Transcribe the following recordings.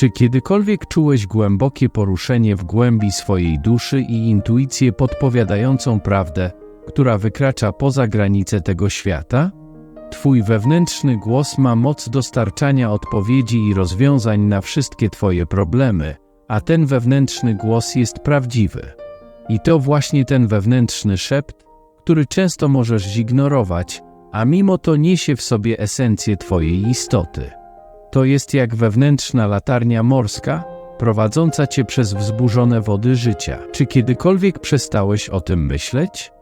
Czy kiedykolwiek czułeś głębokie poruszenie w głębi swojej duszy i intuicję podpowiadającą prawdę, która wykracza poza granice tego świata? Twój wewnętrzny głos ma moc dostarczania odpowiedzi i rozwiązań na wszystkie Twoje problemy, a ten wewnętrzny głos jest prawdziwy. I to właśnie ten wewnętrzny szept, który często możesz zignorować, a mimo to niesie w sobie esencję Twojej istoty. To jest jak wewnętrzna latarnia morska, prowadząca Cię przez wzburzone wody życia. Czy kiedykolwiek przestałeś o tym myśleć?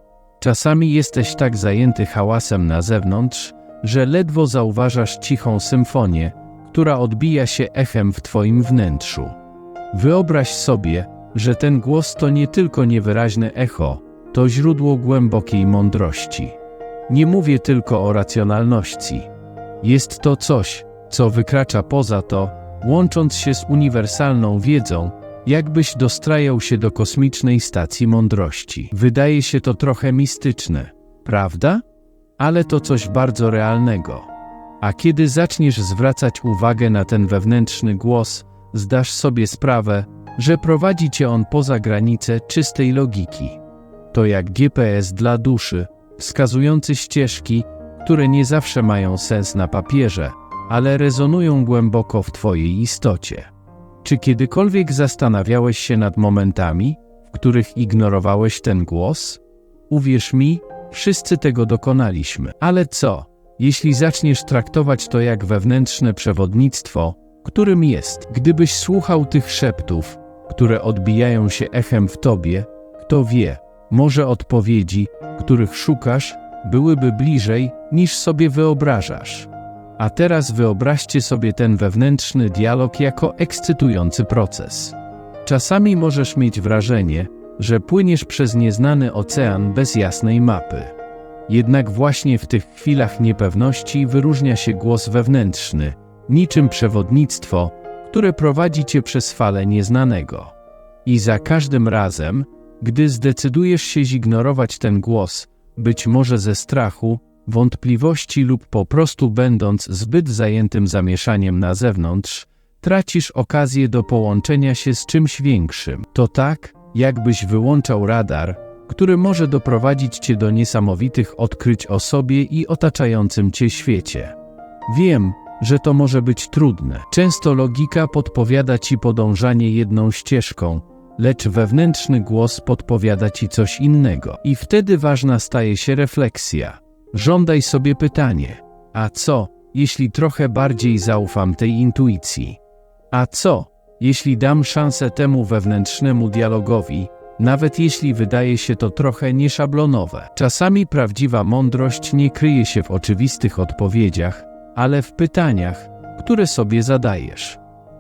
Czasami jesteś tak zajęty hałasem na zewnątrz, że ledwo zauważasz cichą symfonię, która odbija się echem w Twoim wnętrzu. Wyobraź sobie, że ten głos to nie tylko niewyraźne echo, to źródło głębokiej mądrości. Nie mówię tylko o racjonalności. Jest to coś, co wykracza poza to, łącząc się z uniwersalną wiedzą, jakbyś dostrajał się do kosmicznej stacji mądrości. Wydaje się to trochę mistyczne, prawda? Ale to coś bardzo realnego. A kiedy zaczniesz zwracać uwagę na ten wewnętrzny głos, zdasz sobie sprawę, że prowadzi cię on poza granice czystej logiki. To jak GPS dla duszy, wskazujący ścieżki, które nie zawsze mają sens na papierze, ale rezonują głęboko w Twojej istocie. Czy kiedykolwiek zastanawiałeś się nad momentami, w których ignorowałeś ten głos? Uwierz mi, wszyscy tego dokonaliśmy. Ale co, jeśli zaczniesz traktować to jak wewnętrzne przewodnictwo, którym jest, gdybyś słuchał tych szeptów, które odbijają się echem w tobie, kto wie, może odpowiedzi, których szukasz, byłyby bliżej niż sobie wyobrażasz. A teraz wyobraźcie sobie ten wewnętrzny dialog jako ekscytujący proces. Czasami możesz mieć wrażenie, że płyniesz przez nieznany ocean bez jasnej mapy. Jednak właśnie w tych chwilach niepewności wyróżnia się głos wewnętrzny, niczym przewodnictwo, które prowadzi cię przez fale nieznanego. I za każdym razem, gdy zdecydujesz się zignorować ten głos, być może ze strachu, wątpliwości lub po prostu będąc zbyt zajętym zamieszaniem na zewnątrz, tracisz okazję do połączenia się z czymś większym. To tak, jakbyś wyłączał radar, który może doprowadzić cię do niesamowitych odkryć o sobie i otaczającym cię świecie. Wiem, że to może być trudne. Często logika podpowiada ci podążanie jedną ścieżką, lecz wewnętrzny głos podpowiada ci coś innego. I wtedy ważna staje się refleksja. Żądaj sobie pytanie: a co, jeśli trochę bardziej zaufam tej intuicji? A co, jeśli dam szansę temu wewnętrznemu dialogowi, nawet jeśli wydaje się to trochę nieszablonowe? Czasami prawdziwa mądrość nie kryje się w oczywistych odpowiedziach, ale w pytaniach, które sobie zadajesz.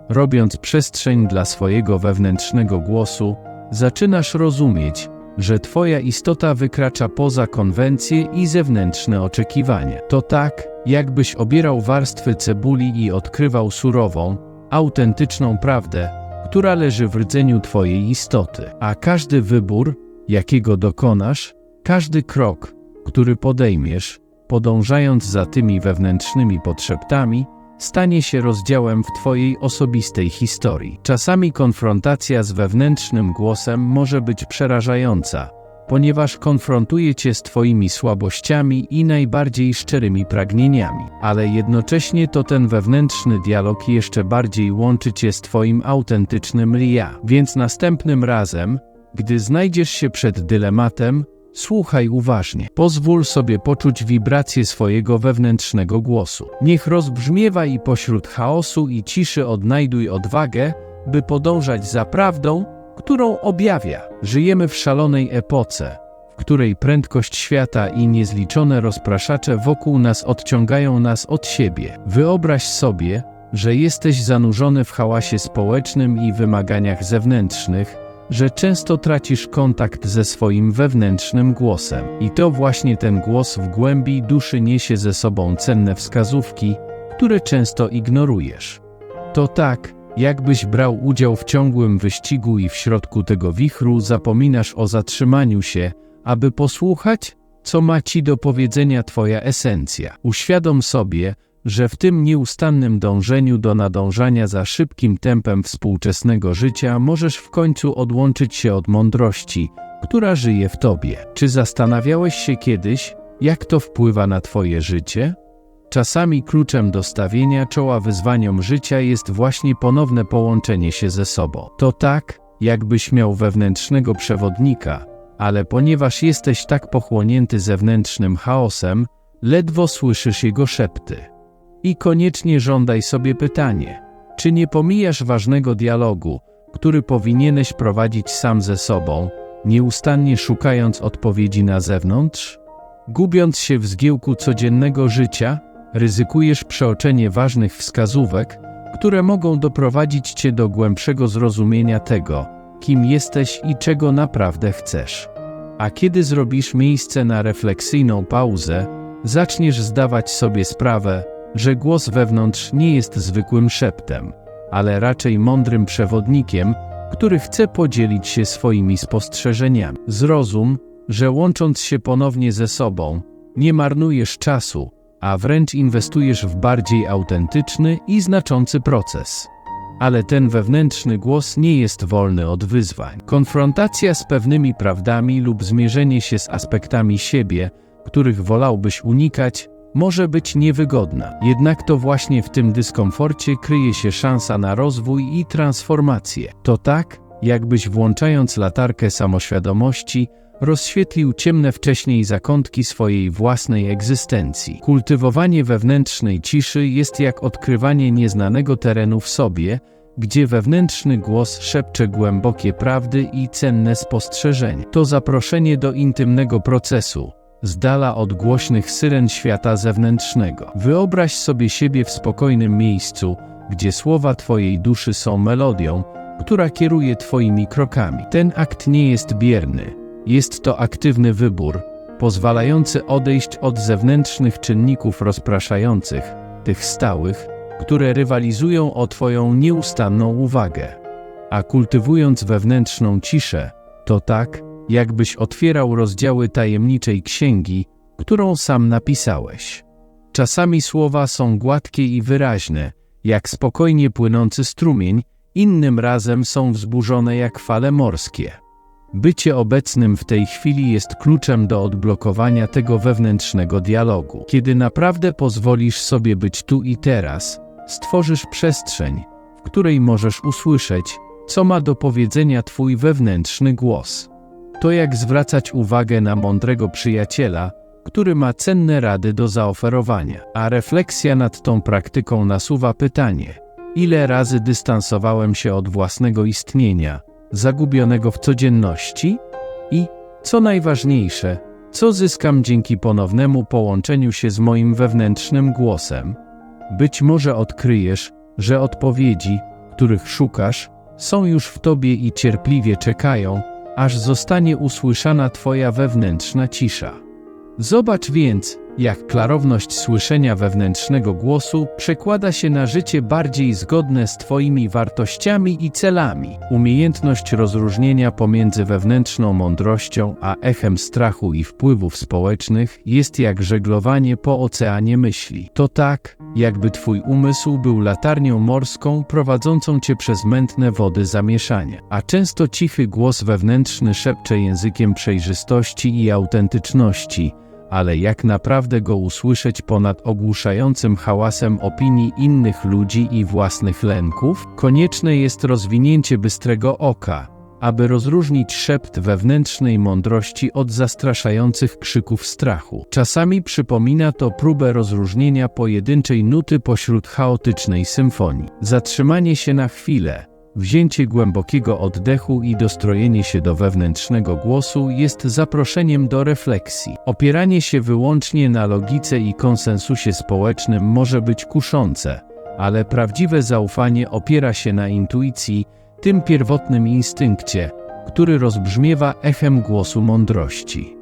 Robiąc przestrzeń dla swojego wewnętrznego głosu, zaczynasz rozumieć, że Twoja istota wykracza poza konwencje i zewnętrzne oczekiwania. To tak, jakbyś obierał warstwy cebuli i odkrywał surową, autentyczną prawdę, która leży w rdzeniu Twojej istoty. A każdy wybór, jakiego dokonasz, każdy krok, który podejmiesz, podążając za tymi wewnętrznymi potrzebami, stanie się rozdziałem w Twojej osobistej historii. Czasami konfrontacja z wewnętrznym głosem może być przerażająca, ponieważ konfrontuje Cię z Twoimi słabościami i najbardziej szczerymi pragnieniami, ale jednocześnie to ten wewnętrzny dialog jeszcze bardziej łączy Cię z Twoim autentycznym ja. Więc następnym razem, gdy znajdziesz się przed dylematem, Słuchaj uważnie. Pozwól sobie poczuć wibrację swojego wewnętrznego głosu. Niech rozbrzmiewa i pośród chaosu i ciszy odnajduj odwagę, by podążać za prawdą, którą objawia. Żyjemy w szalonej epoce, w której prędkość świata i niezliczone rozpraszacze wokół nas odciągają nas od siebie. Wyobraź sobie, że jesteś zanurzony w hałasie społecznym i wymaganiach zewnętrznych, że często tracisz kontakt ze swoim wewnętrznym głosem. I to właśnie ten głos w głębi duszy niesie ze sobą cenne wskazówki, które często ignorujesz. To tak, jakbyś brał udział w ciągłym wyścigu i w środku tego wichru zapominasz o zatrzymaniu się, aby posłuchać, co ma ci do powiedzenia Twoja esencja. Uświadom sobie, że w tym nieustannym dążeniu do nadążania za szybkim tempem współczesnego życia możesz w końcu odłączyć się od mądrości, która żyje w tobie. Czy zastanawiałeś się kiedyś, jak to wpływa na twoje życie? Czasami kluczem do stawienia czoła wyzwaniom życia jest właśnie ponowne połączenie się ze sobą. To tak, jakbyś miał wewnętrznego przewodnika, ale ponieważ jesteś tak pochłonięty zewnętrznym chaosem, ledwo słyszysz jego szepty. I koniecznie żądaj sobie pytanie: czy nie pomijasz ważnego dialogu, który powinieneś prowadzić sam ze sobą, nieustannie szukając odpowiedzi na zewnątrz? Gubiąc się w zgiełku codziennego życia, ryzykujesz przeoczenie ważnych wskazówek, które mogą doprowadzić cię do głębszego zrozumienia tego, kim jesteś i czego naprawdę chcesz. A kiedy zrobisz miejsce na refleksyjną pauzę, zaczniesz zdawać sobie sprawę, że głos wewnątrz nie jest zwykłym szeptem, ale raczej mądrym przewodnikiem, który chce podzielić się swoimi spostrzeżeniami. Zrozum, że łącząc się ponownie ze sobą, nie marnujesz czasu, a wręcz inwestujesz w bardziej autentyczny i znaczący proces. Ale ten wewnętrzny głos nie jest wolny od wyzwań. Konfrontacja z pewnymi prawdami lub zmierzenie się z aspektami siebie, których wolałbyś unikać, może być niewygodna. Jednak to właśnie w tym dyskomforcie kryje się szansa na rozwój i transformację. To tak, jakbyś włączając latarkę samoświadomości, rozświetlił ciemne wcześniej zakątki swojej własnej egzystencji. Kultywowanie wewnętrznej ciszy jest jak odkrywanie nieznanego terenu w sobie, gdzie wewnętrzny głos szepcze głębokie prawdy i cenne spostrzeżenia. To zaproszenie do intymnego procesu, z dala od głośnych syren świata zewnętrznego. Wyobraź sobie siebie w spokojnym miejscu, gdzie słowa Twojej duszy są melodią, która kieruje Twoimi krokami. Ten akt nie jest bierny, jest to aktywny wybór, pozwalający odejść od zewnętrznych czynników rozpraszających, tych stałych, które rywalizują o Twoją nieustanną uwagę. A kultywując wewnętrzną ciszę, to tak, jakbyś otwierał rozdziały tajemniczej księgi, którą sam napisałeś. Czasami słowa są gładkie i wyraźne, jak spokojnie płynący strumień, innym razem są wzburzone jak fale morskie. Bycie obecnym w tej chwili jest kluczem do odblokowania tego wewnętrznego dialogu. Kiedy naprawdę pozwolisz sobie być tu i teraz, stworzysz przestrzeń, w której możesz usłyszeć, co ma do powiedzenia Twój wewnętrzny głos. To jak zwracać uwagę na mądrego przyjaciela, który ma cenne rady do zaoferowania. A refleksja nad tą praktyką nasuwa pytanie: ile razy dystansowałem się od własnego istnienia, zagubionego w codzienności? I, co najważniejsze, co zyskam dzięki ponownemu połączeniu się z moim wewnętrznym głosem? Być może odkryjesz, że odpowiedzi, których szukasz, są już w tobie i cierpliwie czekają, aż zostanie usłyszana Twoja wewnętrzna cisza. Zobacz więc, jak klarowność słyszenia wewnętrznego głosu przekłada się na życie bardziej zgodne z Twoimi wartościami i celami. Umiejętność rozróżnienia pomiędzy wewnętrzną mądrością a echem strachu i wpływów społecznych jest jak żeglowanie po oceanie myśli. To tak, jakby Twój umysł był latarnią morską prowadzącą Cię przez mętne wody zamieszania. A często cichy głos wewnętrzny szepcze językiem przejrzystości i autentyczności ale jak naprawdę go usłyszeć ponad ogłuszającym hałasem opinii innych ludzi i własnych lęków? Konieczne jest rozwinięcie bystrego oka, aby rozróżnić szept wewnętrznej mądrości od zastraszających krzyków strachu. Czasami przypomina to próbę rozróżnienia pojedynczej nuty pośród chaotycznej symfonii. Zatrzymanie się na chwilę, Wzięcie głębokiego oddechu i dostrojenie się do wewnętrznego głosu jest zaproszeniem do refleksji. Opieranie się wyłącznie na logice i konsensusie społecznym może być kuszące, ale prawdziwe zaufanie opiera się na intuicji, tym pierwotnym instynkcie, który rozbrzmiewa echem głosu mądrości.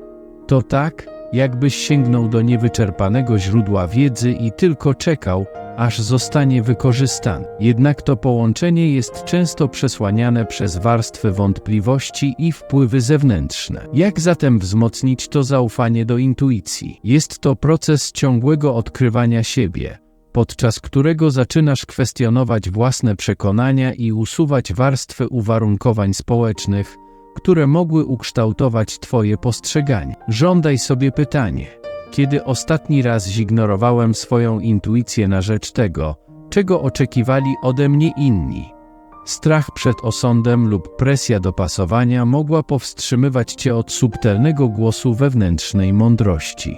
To tak, jakbyś sięgnął do niewyczerpanego źródła wiedzy i tylko czekał, aż zostanie wykorzystany. Jednak to połączenie jest często przesłaniane przez warstwy wątpliwości i wpływy zewnętrzne. Jak zatem wzmocnić to zaufanie do intuicji? Jest to proces ciągłego odkrywania siebie, podczas którego zaczynasz kwestionować własne przekonania i usuwać warstwy uwarunkowań społecznych, które mogły ukształtować Twoje postrzeganie. Żądaj sobie pytanie: kiedy ostatni raz zignorowałem swoją intuicję na rzecz tego, czego oczekiwali ode mnie inni? Strach przed osądem lub presja dopasowania mogła powstrzymywać cię od subtelnego głosu wewnętrznej mądrości.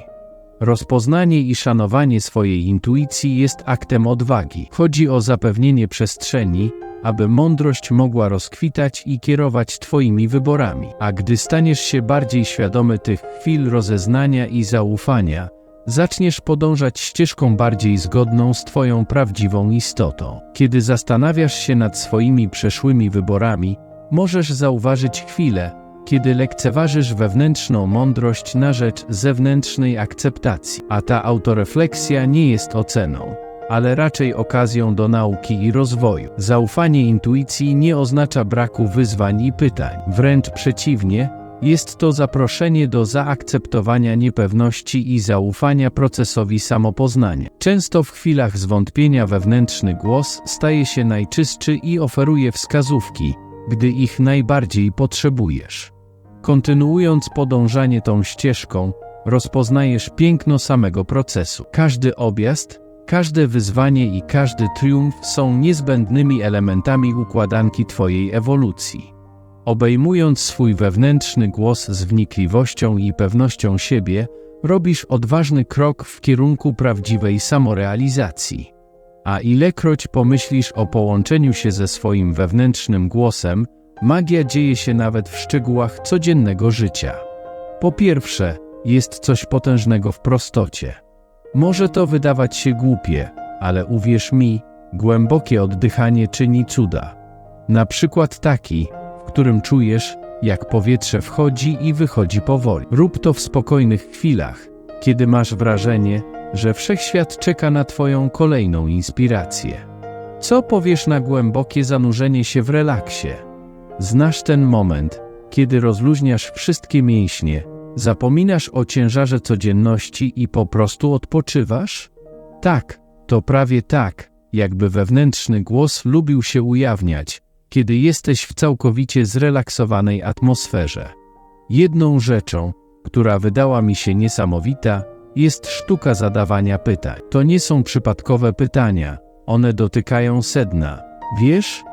Rozpoznanie i szanowanie swojej intuicji jest aktem odwagi. Chodzi o zapewnienie przestrzeni, aby mądrość mogła rozkwitać i kierować Twoimi wyborami. A gdy staniesz się bardziej świadomy tych chwil rozeznania i zaufania, zaczniesz podążać ścieżką bardziej zgodną z Twoją prawdziwą istotą. Kiedy zastanawiasz się nad swoimi przeszłymi wyborami, możesz zauważyć chwilę, kiedy lekceważysz wewnętrzną mądrość na rzecz zewnętrznej akceptacji, a ta autorefleksja nie jest oceną, ale raczej okazją do nauki i rozwoju. Zaufanie intuicji nie oznacza braku wyzwań i pytań, wręcz przeciwnie, jest to zaproszenie do zaakceptowania niepewności i zaufania procesowi samopoznania. Często w chwilach zwątpienia wewnętrzny głos staje się najczystszy i oferuje wskazówki, gdy ich najbardziej potrzebujesz. Kontynuując podążanie tą ścieżką, rozpoznajesz piękno samego procesu. Każdy objazd, każde wyzwanie i każdy triumf są niezbędnymi elementami układanki Twojej ewolucji. Obejmując swój wewnętrzny głos z wnikliwością i pewnością siebie, robisz odważny krok w kierunku prawdziwej samorealizacji. A ilekroć pomyślisz o połączeniu się ze swoim wewnętrznym głosem, magia dzieje się nawet w szczegółach codziennego życia. Po pierwsze, jest coś potężnego w prostocie. Może to wydawać się głupie, ale uwierz mi, głębokie oddychanie czyni cuda. Na przykład taki, którym czujesz, jak powietrze wchodzi i wychodzi powoli. Rób to w spokojnych chwilach, kiedy masz wrażenie, że wszechświat czeka na Twoją kolejną inspirację. Co powiesz na głębokie zanurzenie się w relaksie? Znasz ten moment, kiedy rozluźniasz wszystkie mięśnie, zapominasz o ciężarze codzienności i po prostu odpoczywasz? Tak, to prawie tak, jakby wewnętrzny głos lubił się ujawniać, kiedy jesteś w całkowicie zrelaksowanej atmosferze. Jedną rzeczą, która wydała mi się niesamowita, jest sztuka zadawania pytań. To nie są przypadkowe pytania, one dotykają sedna. Wiesz?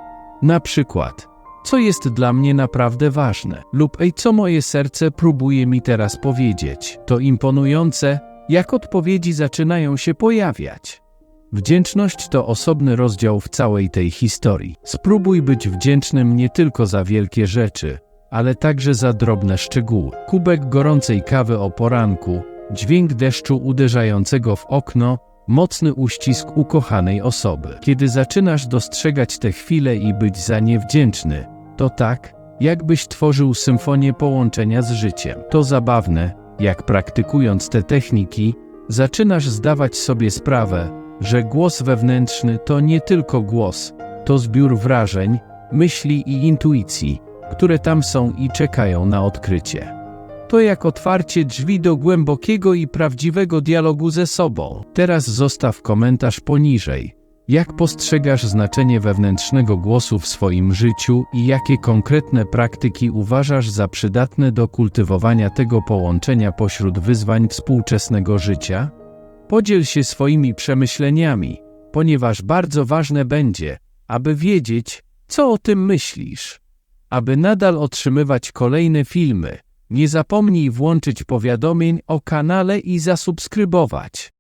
Na przykład, co jest dla mnie naprawdę ważne, lub ej, co moje serce próbuje mi teraz powiedzieć. To imponujące, jak odpowiedzi zaczynają się pojawiać. Wdzięczność to osobny rozdział w całej tej historii. Spróbuj być wdzięcznym nie tylko za wielkie rzeczy, ale także za drobne szczegóły. Kubek gorącej kawy o poranku, dźwięk deszczu uderzającego w okno, mocny uścisk ukochanej osoby. Kiedy zaczynasz dostrzegać te chwile i być za nie wdzięczny, to tak, jakbyś tworzył symfonię połączenia z życiem. To zabawne, jak praktykując te techniki, zaczynasz zdawać sobie sprawę, że głos wewnętrzny to nie tylko głos, to zbiór wrażeń, myśli i intuicji, które tam są i czekają na odkrycie. To jak otwarcie drzwi do głębokiego i prawdziwego dialogu ze sobą. Teraz zostaw komentarz poniżej. Jak postrzegasz znaczenie wewnętrznego głosu w swoim życiu i jakie konkretne praktyki uważasz za przydatne do kultywowania tego połączenia pośród wyzwań współczesnego życia? Podziel się swoimi przemyśleniami, ponieważ bardzo ważne będzie, aby wiedzieć, co o tym myślisz. Aby nadal otrzymywać kolejne filmy, nie zapomnij włączyć powiadomień o kanale i zasubskrybować.